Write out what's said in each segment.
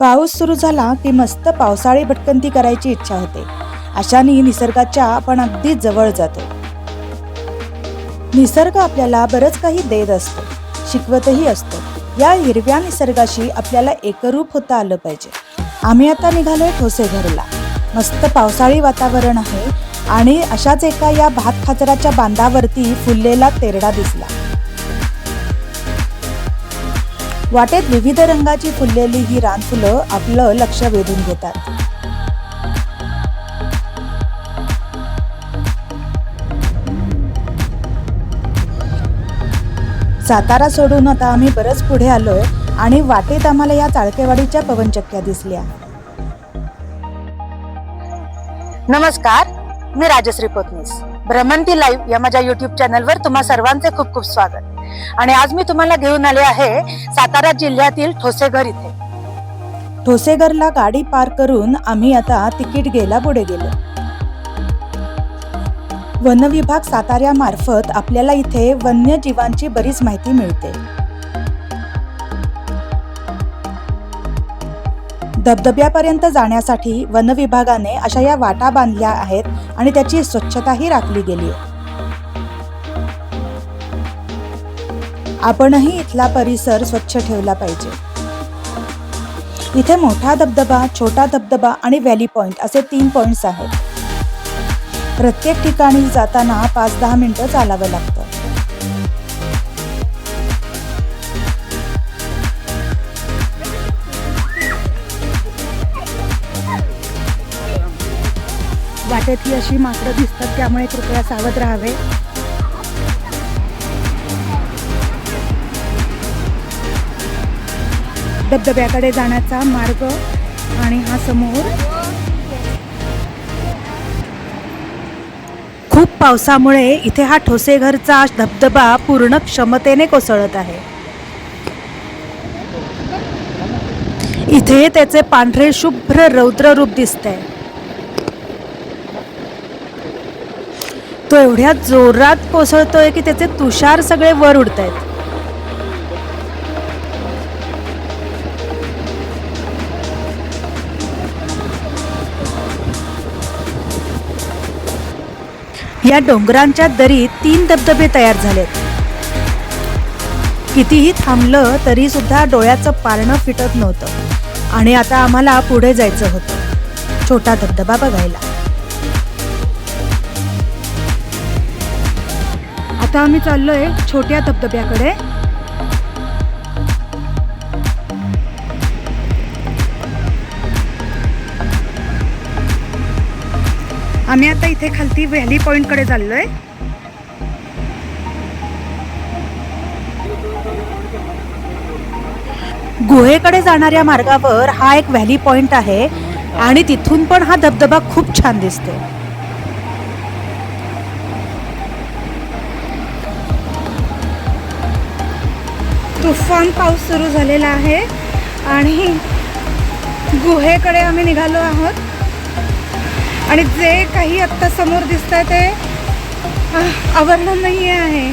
पाऊस सुरू झाला की मस्त पावसाळी भटकंती करायची इच्छा होते. अशाने निसर्गाच्या आपण अगदी जवळ जातो. निसर्ग आपल्याला बरंच काही देत असतो शिकवतही असतो. या हिरव्या निसर्गाशी आपल्याला एकरूप होता आलं पाहिजे. आम्ही आता निघालोय ठोसेघरला. मस्त पावसाळी वातावरण आहे आणि अशाच एका या भात खाचराच्या बांधावरती फुललेला तेरडा दिसला. वाटेत विविध रंगाची फुललेली ही रानफुलं आपलं लक्ष वेधून घेतात. सातारा सोडून आता आम्ही बरंच पुढे आलोय आणि वाटेत आम्हाला या चाळकेवाडीच्या पवनचक्क्या दिसल्या. नमस्कार मी राजश्री पोतनीस. भ्रमंती लाईव्ह या माझ्या युट्यूब चॅनलवर तुम्हा सर्वांचे खूप खूप स्वागत. आणि आज मी तुम्हाला घेऊन आले आहे सातारा जिल्ह्यातील ठोसेघर इथे. ठोसेघरला गाडी पार करून आम्ही आता तिकीट गेला पुढे गेलो. वनविभाग साताऱ्यामार्फत आपल्याला इथे वन्यजीवांची बरीच माहिती मिळते. धबधब्यापर्यंत जाण्यासाठी वनविभागाने अशा या वाटा बांधल्या आहेत आणि त्याची स्वच्छताही राखली गेली आहे. आपणही इथला परिसर स्वच्छ ठेवला पाहिजे. इथे मोठा धबधबा छोटा धबधबा आणि व्हॅली पॉइंट असे तीन पॉइंट्स आहेत. प्रत्येक ठिकाणी जाताना पाच दहा मिनिटं चालावं लागतं. वाटेत ही अशी माकडं दिसतात त्यामुळे कृपया सावध राहावे. धबधब्याकडे जाण्याचा मार्ग आणि हा समोर खूप पावसामुळे इथे हा ठोसेघरचा धबधबा पूर्ण क्षमतेने कोसळत आहे. इथे त्याचे पांढरे शुभ्र रौद्र रूप दिसतंय. तो एवढ्या जोरात कोसळतोय की त्याचे तुषार सगळे वर उडत आहेत या डोंगरांच्या दरीत तीन धबधबे तयार झालेत. कितीही थांबलं तरी सुद्धा डोळ्याचं पारणं फिटत नव्हतं. आणि आता आम्हाला पुढे जायचं होतं. छोटा धबधबा बघायला. आता आम्ही चाललोय छोट्या धबधब्याकडे. आम्ही आता इथे खालती व्हॅली पॉईंटकडे चाललो आहे गुहेकडे जाणाऱ्या मार्गावर हा एक व्हॅली पॉईंट आहे आणि तिथून पण हा धबधबा खूप छान दिसतो तुफान पाऊस सुरू झालेला आहे आणि गुहेकडे आम्ही निघालो आहोत. आणि जे काही आत्ता समोर दिसत आहे ते आवरणं नाही आहे.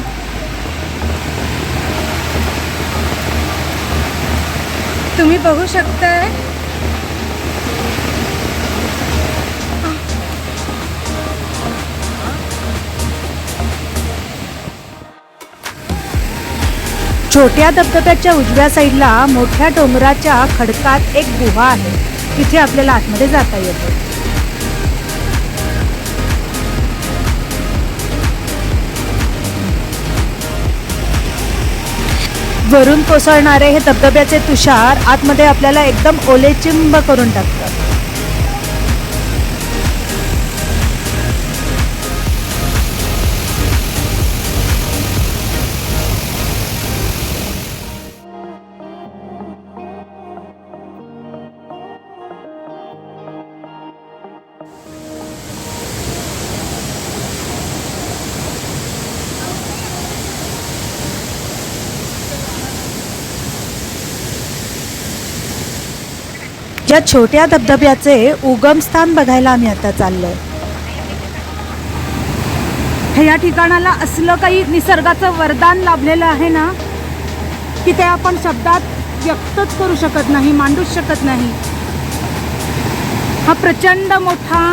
तुम्ही बघू शकताय. छोट्या धबधब्याच्या उजव्या साईडला मोठ्या डोंगराच्या खडकात एक गुहा आहे. तिथे आपल्याला आतमध्ये जाता येतं. वरून कोसळणारे हे धबधब्याचे तुषार आतमध्ये आपल्याला एकदम ओलेचिंब करून टाकतात. या छोट्या धबधब्याचे उगमस्थान बघायला आम्ही आता चाललोय. हे या ठिकाणाला असलं काही निसर्गाचं वरदान लाभलेलं आहे ना की ते आपण शब्दात व्यक्तच करू शकत नाही मांडूच शकत नाही. हा प्रचंड मोठा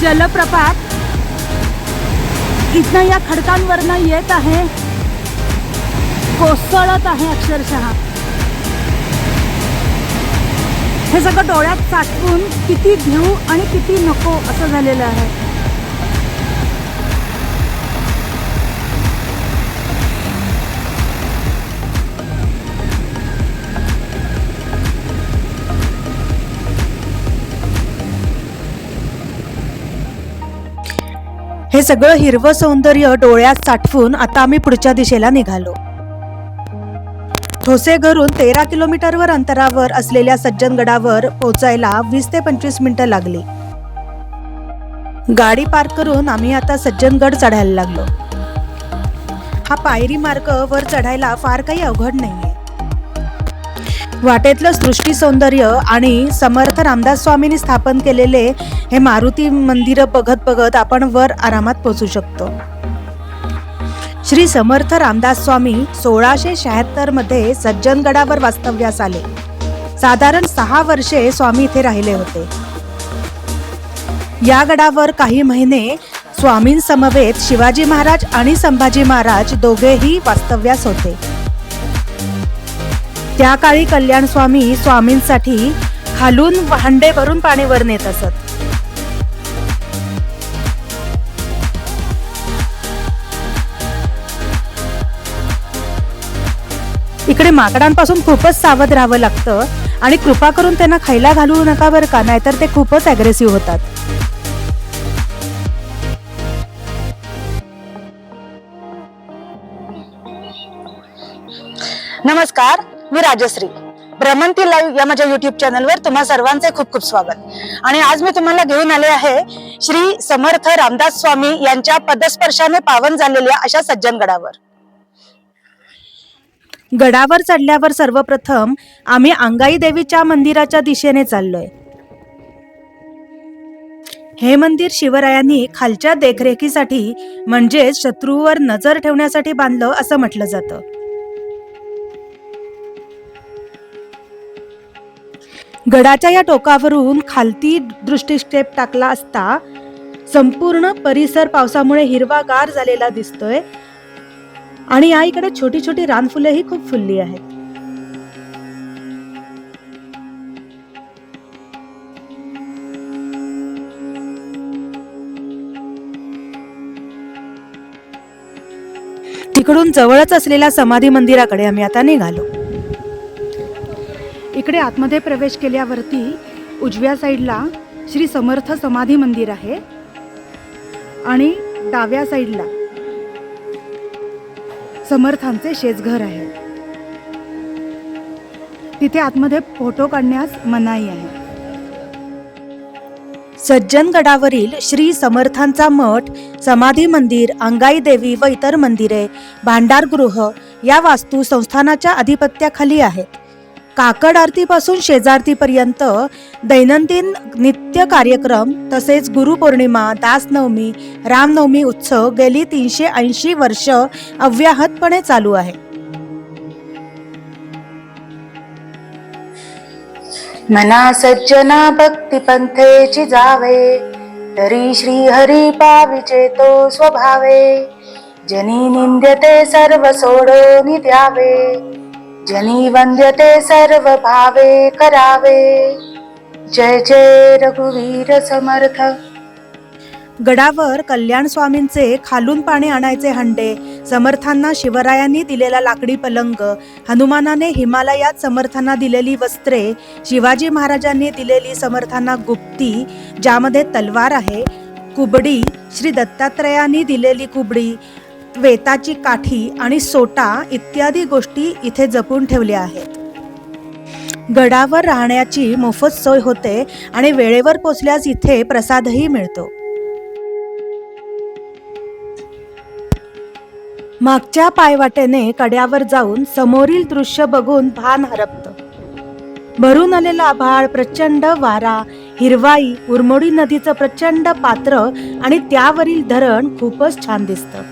जलप्रपात इथनं या खडकांवरनं येत आहे कोसळत आहे अक्षरशः. हे सगळं डोळ्यात साठवून किती घेऊ आणि किती नको असं झालेलं आहे. हे सगळं हिरवं सौंदर्य डोळ्यात साठवून आता आम्ही पुढच्या दिशेला निघालो. ठोसेघरून तेरा किलोमीटरवर अंतरावर असलेल्या सज्जनगडावर पोहोचायला वीस ते पंचवीस मिनिटं लागली. गाडी पार्क करून आम्ही आता सज्जनगड चढायला लागलो. हा पायरी मार्ग वर चढायला फार काही अवघड नाहीये. वाटेतलं सृष्टी सौंदर्य आणि समर्थ रामदास स्वामींनी स्थापन केलेले हे मारुती मंदिर बघत बघत आपण वर आरामात पोहोचू शकतो. श्री समर्थ रामदास स्वामी सोळाशे शहात्तरमध्ये सज्जनगडावर वास्तव्यास आले. साधारण सहा वर्षे स्वामी इथे राहिले होते. या गडावर काही महिने स्वामींसमवेत शिवाजी महाराज आणि संभाजी महाराज दोघेही वास्तव्यास होते. त्या काळी कल्याण स्वामी स्वामींसाठी खालून भांडे भरून पाणी वर नेत असत. इकडे माकडांपासून खूपच सावध राहावं लागतं आणि कृपा करून त्यांना खायला घालू नका बरं का नाहीतर ते खूपच अग्रेसिव्ह होतात. नमस्कार मी राजश्री. भ्रमंती लाईव्ह या माझ्या युट्यूब चॅनलवर तुम्हा सर्वांचे खूप खूप स्वागत. आणि आज मी तुम्हाला घेऊन आले आहे श्री समर्थ रामदास स्वामी यांच्या पदस्पर्शाने पावन झालेल्या अशा सज्जनगडावर. गडावर चढल्यावर सर्वप्रथम आम्ही अंगाई देवीच्या मंदिराच्या दिशेने चाललोय. हे मंदिर शिवरायांनी खालच्या देखरेखीसाठी म्हणजेच शत्रूवर नजर ठेवण्यासाठी बांधलं असं म्हटलं जातं. गडाच्या या टोकावरून खालती दृष्टीक्षेप टाकला असता संपूर्ण परिसर पावसामुळे हिरवागार झालेला दिसतोय. आणि या इकडे छोटी छोटी रानफुलेही खूप फुलली आहेत. तिकडून जवळच असलेल्या समाधी मंदिराकडे आम्ही आता निघालो. इकडे आतमध्ये प्रवेश केल्यावरती उजव्या साईडला श्री समर्थ समाधी मंदिर आहे आणि डाव्या साईडला समर्थांचे शेजघर आहे. तिथे आतमध्ये फोटो काढण्यास मनाई आहे. सज्जनगडावरील श्री समर्थांचा मठ समाधी मंदिर अंगाई देवी व इतर मंदिरे भांडारगृह या वास्तू संस्थानाच्या अधिपत्याखाली आहेत. काकड आरतीपासून शेजारतीपर्यंत दैनंदिन नित्य कार्यक्रम तसेच गुरुपौर्णिमा दासनवमी रामनवमी उत्सव गेली तीनशे ऐंशी वर्ष अव्याहतपणे चालू आहे. मना सज्जना भक्ती पंथेची जावे तरी श्री हरी पाविचे तो स्वभावे जनी निंद्यते सर्व सोडोनी द्यावे. जनी वंद्यते सर्व भावे करावे। जय जय रघुवीर समर्थ। गडावर कल्याण स्वामींचे खालून पाणी आणायचे हंडे समर्थांना शिवरायांनी दिलेला लाकडी पलंग हनुमानाने हिमालयात समर्थांना दिलेली वस्त्रे शिवाजी महाराजांनी दिलेली समर्थांना गुप्ती ज्यामध्ये तलवार आहे कुबडी श्री दत्तात्रयांनी दिलेली कुबडी वेताची काठी आणि सोटा इत्यादी गोष्टी इथे जपून ठेवल्या आहेत. गडावर राहण्याची मोफत सोय होते आणि वेळेवर पोचल्यास इथे प्रसादही मिळतो. मागच्या पायवाटेने कड्यावर जाऊन समोरील दृश्य बघून भान हरपतं. भरून आलेला आभाळ प्रचंड वारा हिरवाई उर्मोडी नदीचं प्रचंड पात्र आणि त्यावरील धरण खूपच छान दिसतं.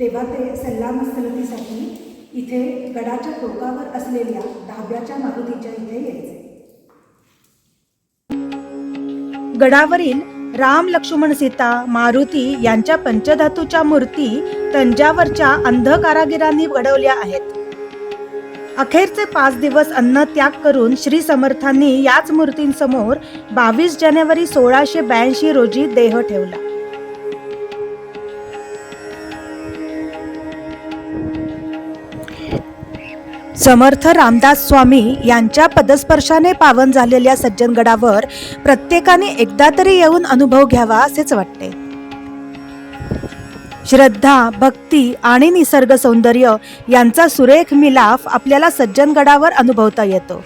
तेव्हा ते सल्ला मसलतीसाठी इथे गडाच्या टोकावर असलेल्या धाब्याच्या मारुतीच्या इथे यायचे. गडावरील राम लक्ष्मण सीता मारुती यांच्या पंचधातूच्या मूर्ती तंजावरच्या अंध कारागिरांनी घडवल्या आहेत. अखेरचे पाच दिवस अन्न त्याग करून श्री समर्थांनी याच मूर्तींसमोर बावीस जानेवारी सोळाशे ब्याऐंशी रोजी देह ठेवला. समर्थ रामदास स्वामी यांच्या पदस्पर्शाने पावन झालेल्या सज्जनगडावर प्रत्येकाने एकदा तरी येऊन अनुभव घ्यावा असेच वाटते. श्रद्धा भक्ती आणि निसर्ग सौंदर्य यांचा सुरेख मिलाफ आपल्याला सज्जनगडावर अनुभवता येतो.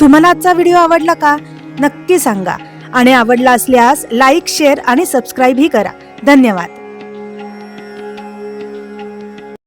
तुम्हाला आजचा व्हिडिओ आवडला का? नक्की सांगा. आणि आवडला असल्यास लाईक शेअर आणि सबस्क्राईबही करा. धन्यवाद.